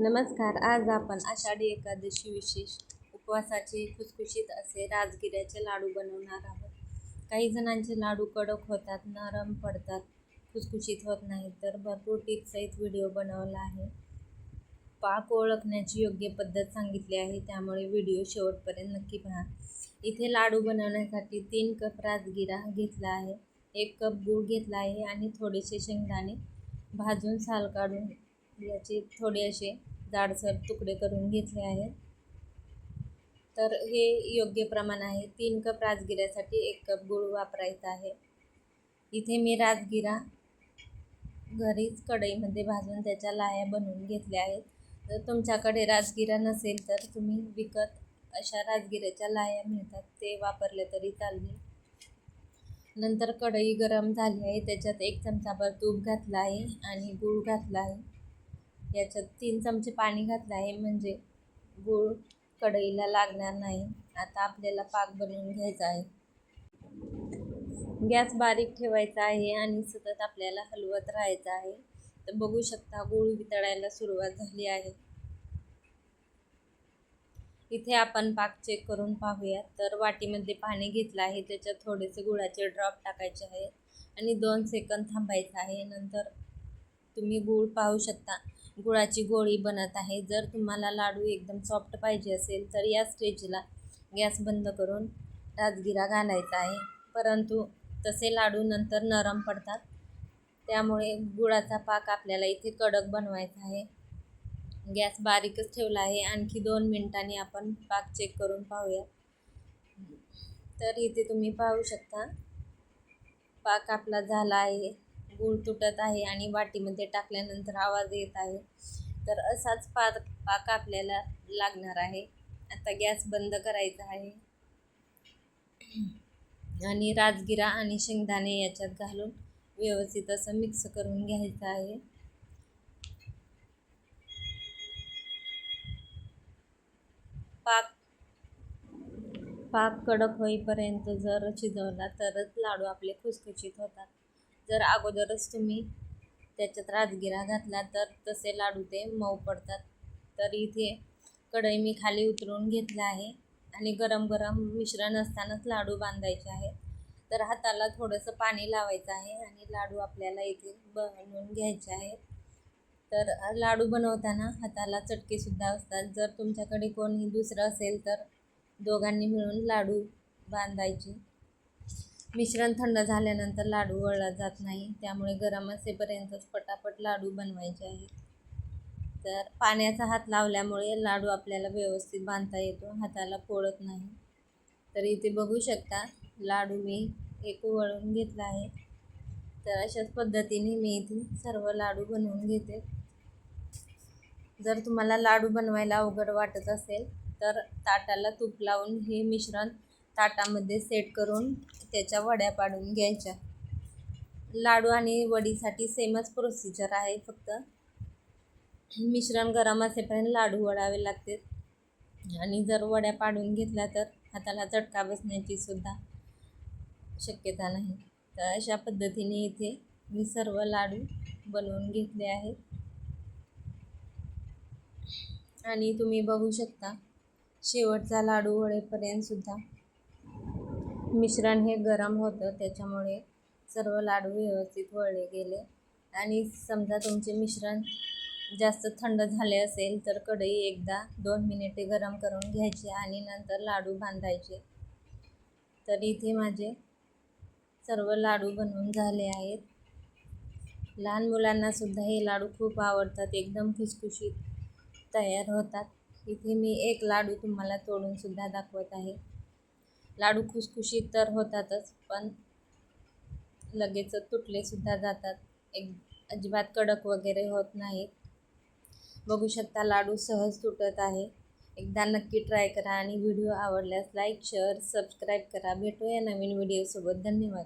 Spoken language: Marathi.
नमस्कार. आज आपण आषाढी एकादशी विशेष उपवासाचे खुसखुशीत असे राजगिऱ्याचे लाडू बनवणार आहोत. काही जणांचे लाडू कडक होतात नरम पडतात खुसखुशीत होत नाही तर भरपूर टिप्ससहित व्हिडिओ बनवला आहे. पाक ओळखण्याची योग्य पद्धत सांगितली आहे त्यामुळे व्हिडिओ शेवटपर्यंत नक्की पहा. इथे लाडू बनवण्यासाठी तीन कप राजगिरा घेतला आहे एक कप गूळ घेतला आहे आणि थोडेसे शेंगदाणे भाजून साल काढून याचे थोडे असे जाडसर तुकडे करून घेतले आहेत. तर हे योग्य प्रमाण आहे. तीन कप राजगिऱ्यासाठी एक कप गूळ वापरायचा आहे. इथे मी राजगिरा घरीच कढईमध्ये भाजून त्याच्या लाया बनवून घेतल्या आहेत. जर तुमच्याकडे राजगिरा नसेल तर तुम्ही विकत अशा राजगिऱ्याच्या लाया मिळतात. ते वापरले तरी चालेल नंतर कढई गरम झाली आहे. त्याच्यात एक चमचाभर तूप घातला आहे आणि गूळ घातला आहे. याच्यात तीन चमचे पाणी घातलं आहे म्हणजे गूळ कढईला लागणार नाही. आता आपल्याला पाक बनवून घ्यायचा आहे. गॅस बारीक ठेवायचा आहे आणि सतत आपल्याला हलवत राहायचं आहे. तर बघू शकता गूळ वितळायला सुरुवात झाली आहे. इथे आपण पाक चेक करून पाहूया तर वाटीमध्ये पाणी घेतलं आहे त्याच्यात थोडेसे गुळाचे ड्रॉप टाकायचे आहेत. आणि दोन सेकंद थांबायचं आहे. नंतर तुम्ही गूळ पाहू शकता. गुळाची गोळी बनत आहे. जर तुम्हाला लाडू एकदम सॉफ्ट पाहिजे असेल तर या स्टेजला गॅस बंद करून राजगिरा घालायचा आहे. परंतु तसे लाडू नंतर नरम पडतात. त्यामुळे गुळाचा पाक आपल्याला इथे कडक बनवायचा आहे. गॅस बारीकच ठेवला आहे. आणखी दोन मिनटांनी आपण पाक चेक करून पाहूया. तर इथे तुम्ही पाहू शकता पाक आपला झाला आहे. गूळ तुटत आहे आणि वाटीमध्ये टाकल्यानंतर आवाज येत आहे. तर असाच पाक पाक आपल्याला लागणार आहे. आता गॅस बंद करायचा आहे. आणि राजगिरा आणि शेंगदाणे याच्यात घालून व्यवस्थित असं मिक्स करून घ्यायचं आहे. पाक पाक कडक होईपर्यंत जर शिजवला तरच लाडू आपले खुसखुशीत होतात. जर अगोदरच तुम्ही त्याच्यात राजगिरा घातला तर तसे लाडू ते मऊ पडतात. तर इथे कढई मी खाली उतरून घेतला आहे आणि गरम गरम मिश्रण असतानाच लाडू बांधायचे आहेत. तर हाताला थोडंसं पाणी लावायचं आहे आणि लाडू आपल्याला इथे बनवून घ्यायचे आहेत. तर लाडू बनवताना हाताला चटकेसुद्धा असतात. जर तुमच्याकडे कोणी दुसरं असेल तर दोघांनी मिळून लाडू बांधायचे. मिश्रण थंड झाल्यानंतर लाडू वळला जात नाही. त्यामुळे गरम असेपर्यंतच पटापट लाडू बनवायचे आहेत. तर पाण्याचा हात लावल्यामुळे लाडू आपल्याला व्यवस्थित बांधता येतो हाताला पोळत नाही. तर इथे बघू शकता लाडू मी एक वळून घेतला आहे. तर अशाच पद्धतीने मी इथे सर्व लाडू बनवून घेते. जर तुम्हाला लाडू बनवायला अवघड वाटत असेल तर ताटाला तूप लावून हे मिश्रण ताटामध्ये सेट करून त्याच्या वड्या पाडून घ्यायच्या. लाडू आणि वडीसाठी सेमच प्रोसिजर आहे फक्त. मिश्रण गरम असेपर्यंत लाडू वडावे लागते. आणि जर वड्या पाडून घेतल्या तर हाताला चटका बसण्याची सुद्धा शक्यता नाही. तर अशा पद्धतीने इथे मी सर्व लाडू बनवून घेतले आहेत. आणि तुम्ही बघू शकता शेवटचा लाडू वळेपर्यंत सुद्धा मिश्रण हे गरम होतं त्याच्यामुळे सर्व लाडू व्यवस्थित वळले गेले. आणि समजा तुमचे मिश्रण जास्त थंड झाले असेल तर कढई एकदा दोन मिनिटे गरम करून घ्यायची आणि नंतर लाडू बांधायचे. तर इथे माझे सर्व लाडू बनवून झाले आहेत. लहान मुलांनासुद्धा हे लाडू खूप आवडतात एकदम खुसखुशीत तयार होतात. इथे मी एक लाडू तुम्हाला तोडूनसुद्धा दाखवत आहे. लाडू खुसखुशीत तर होतातच पण लगेच तुटलेसुद्धा जातात. एक अजिबात कडक वगैरे होत नाहीत. बघू शकता लाडू सहज तुटत आहे. एकदा नक्की ट्राय करा आणि व्हिडिओ आवडल्यास लाईक शेअर सबस्क्राईब करा. भेटूया नवीन व्हिडिओसोबत. धन्यवाद.